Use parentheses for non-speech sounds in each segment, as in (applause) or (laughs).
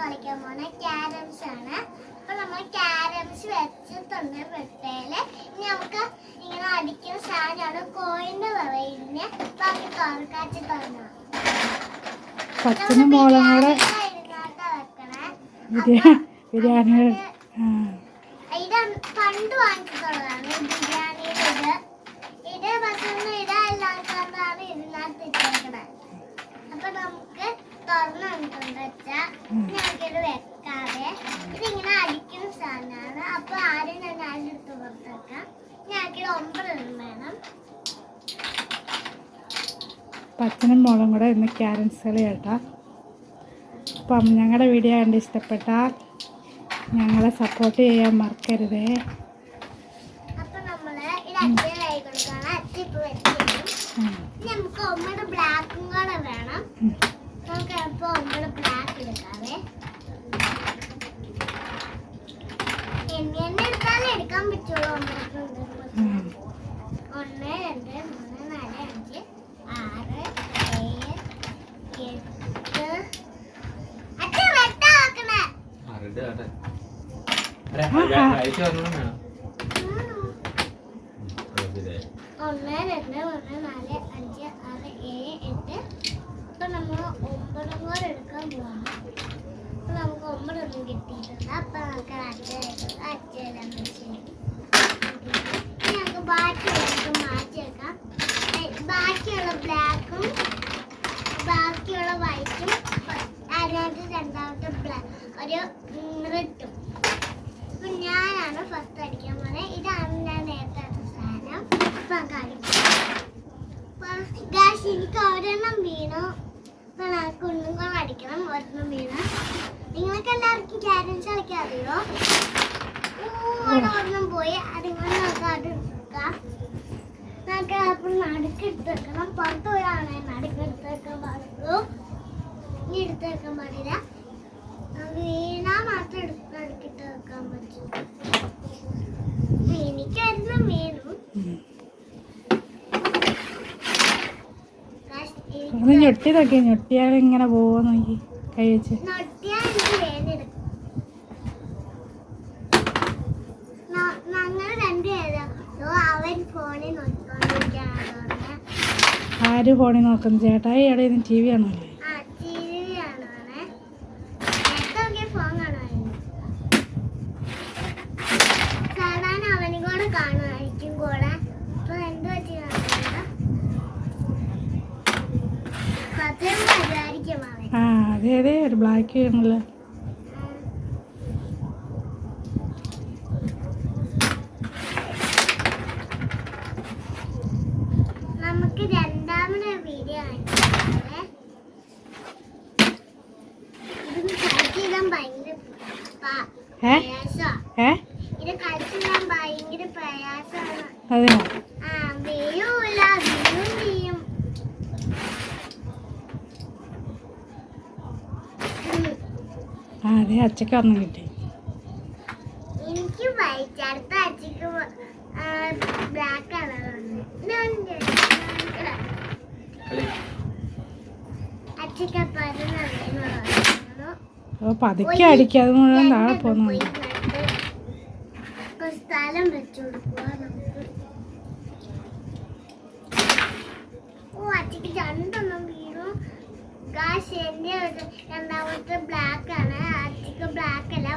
കളിക്കാൻ പോണ. ക്യാരംസ് ആണ്. അപ്പൊ നമ്മൾ ക്യാരംസ് വെച്ചിട്ടുണ്ട് പെട്ടയിൽ ഇനി നമുക്ക് ഇങ്ങനെ അടിക്കുന്ന സാധനമാണ് കോയിന് പറയുന്നത് ബാക്കി തുറക്കാച്ച് തന്നാ. പച്ചനും മോളും കൂടെ ഇതിനകത്ത് വെക്കണേ. ബിരിയാണി ഇത് പണ്ട് വാങ്ങിച്ചിട്ടുള്ളതാണ് ബിരിയാണിയുടെ ഇത്. ഇത് അപ്പൊ നമുക്ക് തുറന്നു ഞങ്ങൾക്കിത് വെക്കാതെ. ഇതിങ്ങനെ അടിക്കുന്ന സാധനമാണ്. അപ്പൊ ആദ്യം ഞാൻ അതിലെടുത്ത് പുറത്തേക്കാം ഞങ്ങൾക്കിത് ഒമ്പത് വേണം. പച്ചനും മോളും കൂടെ ഇന്ന് ക്യാരൻസ് കളി കേട്ടാ. അപ്പം ഞങ്ങളുടെ വീഡിയോ കണ്ട് ഇഷ്ടപ്പെട്ടാൽ ഞങ്ങളെ സപ്പോർട്ട് ചെയ്യാൻ മറക്കരുതേ. അപ്പൊ നമ്മൾ ഇത് കൊടുക്കണം അച്ഛൻ നമുക്ക് ഒമ്പത് ബ്ലാക്കും കൂടെ വേണം. നമുക്ക് അപ്പോൾ ഒമ്പത് ബ്ലാക്ക് എടുക്കാവേ എന്നെ എടുത്താലേ എടുക്കാൻ പറ്റുള്ളൂ. ഒന്ന് രണ്ട് മൂന്ന് നാല് അഞ്ച് ആറ് ഏഴ് എട്ട് അച്ഛൻ വെട്ടാക്കണേ ആ, red ആട്ടെ. അരെ, കഴിച്ച് വരണം വേണം. ഒന്ന് രണ്ട് മൂന്ന് നാല് അഞ്ച് ആറ് ഏഴ് എട്ട് ഇപ്പൊ നമ്മൾ ഒമ്പതും കൂടെ എടുക്കാൻ പോവാണ്. അപ്പം നമുക്ക് ഒമ്പതൊന്നും കിട്ടിയിട്ടുണ്ട് അപ്പം നമുക്ക് അച്ഛനായിട്ട് അച്ഛനെല്ലാം നമുക്ക് മാറ്റി വെക്കാം. ബാക്കിയുള്ള ബ്ലാക്കും ബാക്കിയുള്ള വൈറ്റും അതിനകത്ത് രണ്ടാമത്തെ ബ്ലാ ഒരു റെഡും അപ്പം ഞാനാണ് ഫസ്റ്റ് അടിക്കാൻ പോകുന്നത് ഇതാണ് ഞാൻ നേരത്തെ സാധനം. ഇപ്പം അപ്പൊ എനിക്ക് ഒരെണ്ണം വീണു. ഒരെണ്ണം വീണ്. നിങ്ങൾക്ക് എല്ലാവർക്കും ക്യാരൻസ് കളിക്കാൻ ഒരെണ്ണം പോയി. അതിങ്ങനെ നമുക്ക് അത് എടുക്കാം. നമുക്ക് അപ്പം നടുക്കെടുത്ത് വെക്കണം പുറത്ത് പോയാണെ നടുക്കെടുത്ത് വെക്കാൻ പാടുള്ളൂ. ഇനി എടുത്ത് വെക്കാൻ പാടില്ല. വീണാ മാത്രം എടുത്ത് നടുക്കിട്ട് വെക്കാൻ പറ്റും എനിക്കായിരുന്നു വീണു. ഞൊട്ടി നോക്കി ഞൊട്ടിയാൽ ഇങ്ങനെ പോവോ നോക്കി കൈ വെച്ച്. ആര് ഫോണിൽ നോക്കുന്നു ചേട്ടായി ഇവിടെ ഇരുന്ന് ടി വി ആണല്ലേ ആ ടി വി കാണുവാണേ നേരത്തെ നോക്കിയ ഫോൺ കാണുമായിരുന്നു സാധാരണ അവനും കൂടെ കാണുമായിരിക്കും കൂടെ ഇപ്പൊ എന്ത് പറ്റി കാണുന്നില്ല സത്യം വിചാരിക്കും അവൻ ആ അതെ അതെ ഒരു ബ്ലാക്ക് ആണല്ലേ നമുക്ക് രണ്ടാമത് വീഡിയോ ഭയങ്കര പ്രയാസമാണ് അതെയോ ആ വീഴും അതെ അച്ചയ്ക്ക് ഒന്നും കിട്ടി. എനിക്ക് വൈറ്റ് ബ്ലാക്ക് കളറാണ് അപ്പോൾ പതുക്കെ അടിക്കാതെ മുഴുവൻ താഴെ പോകുന്നുണ്ട് സ്ഥലം വെച്ചു കൊടുക്കുക നമുക്ക്. ഓ അച്ഛക്ക് രണ്ടെണ്ണം വീണു ഗാസ് എന്റെ ഒരു രണ്ടാമത്തെ ബ്ലാക്ക് ആണ് അച്ഛക്ക് ബ്ലാക്ക് അല്ല നീ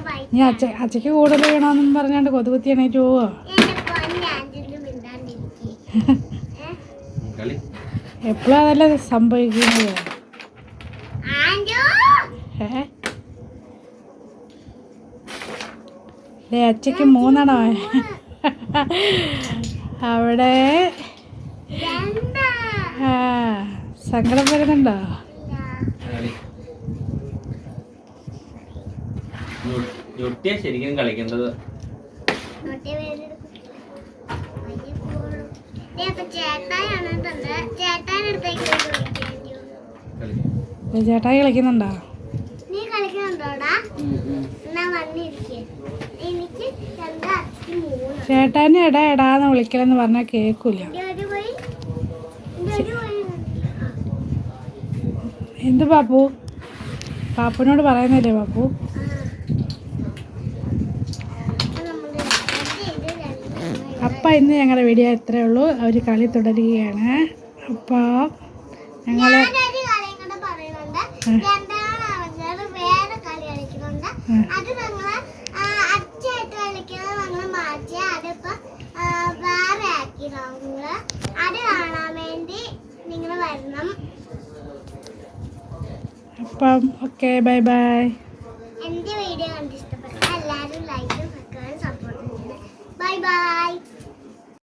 വൈറ്റ് അച്ഛ അച്ഛക്ക് കൂടുതൽ വേണമെന്നും പറഞ്ഞാണ്ട് കൊതുകുത്തി എണീറ്റ് പോവോ. എന്റെ പൊന്നെ ആന്റിന് മിണ്ടാണ്ടിരിക്കും. (laughs) കളി. എപ്പോഴും അതല്ലേ സംഭവിക്കുന്നത്? ഏ? അച്ഛക്ക് മൂന്നെണ്ണോ. അവിടെ സങ്കടം വരുന്നുണ്ടോ? വിളിക്കാം ശരിക്കും കളിക്കേണ്ടത് ചേട്ടായി കളിക്കുന്നുണ്ടോ? നീ കളിക്കുന്നുണ്ടോടാ? എനിക്ക് ചേട്ടാനെ എടാ എടാന്ന് വിളിക്കലെന്ന് പറഞ്ഞാൽ കേൾക്കൂല എന്ത് പാപ്പു? പാപ്പുനോട് പറയുന്നില്ലേ പാപ്പു ആ. അപ്പൊ നമ്മൾ ഇത് ഇത് അപ്പം ഇന്ന് ഞങ്ങളുടെ വീഡിയോ ഇത്രയേ ഉള്ളൂ. അവർ കളി തുടരുകയാണ്. അപ്പോൾ ഞങ്ങൾ അത് കളിക്കുന്നത് ഞങ്ങൾ മാറ്റി വേറെ ആക്കി അത് കാണാൻ വേണ്ടി നിങ്ങൾ വരണം. അപ്പം ഓക്കെ ബൈ ബൈ. എന്റെ വീഡിയോ കണ്ടിഷ്ടപ്പെട്ടു എല്ലാവരും ലൈക്കും സപ്പോർട്ടും ചെയ്യണം. Bye bye.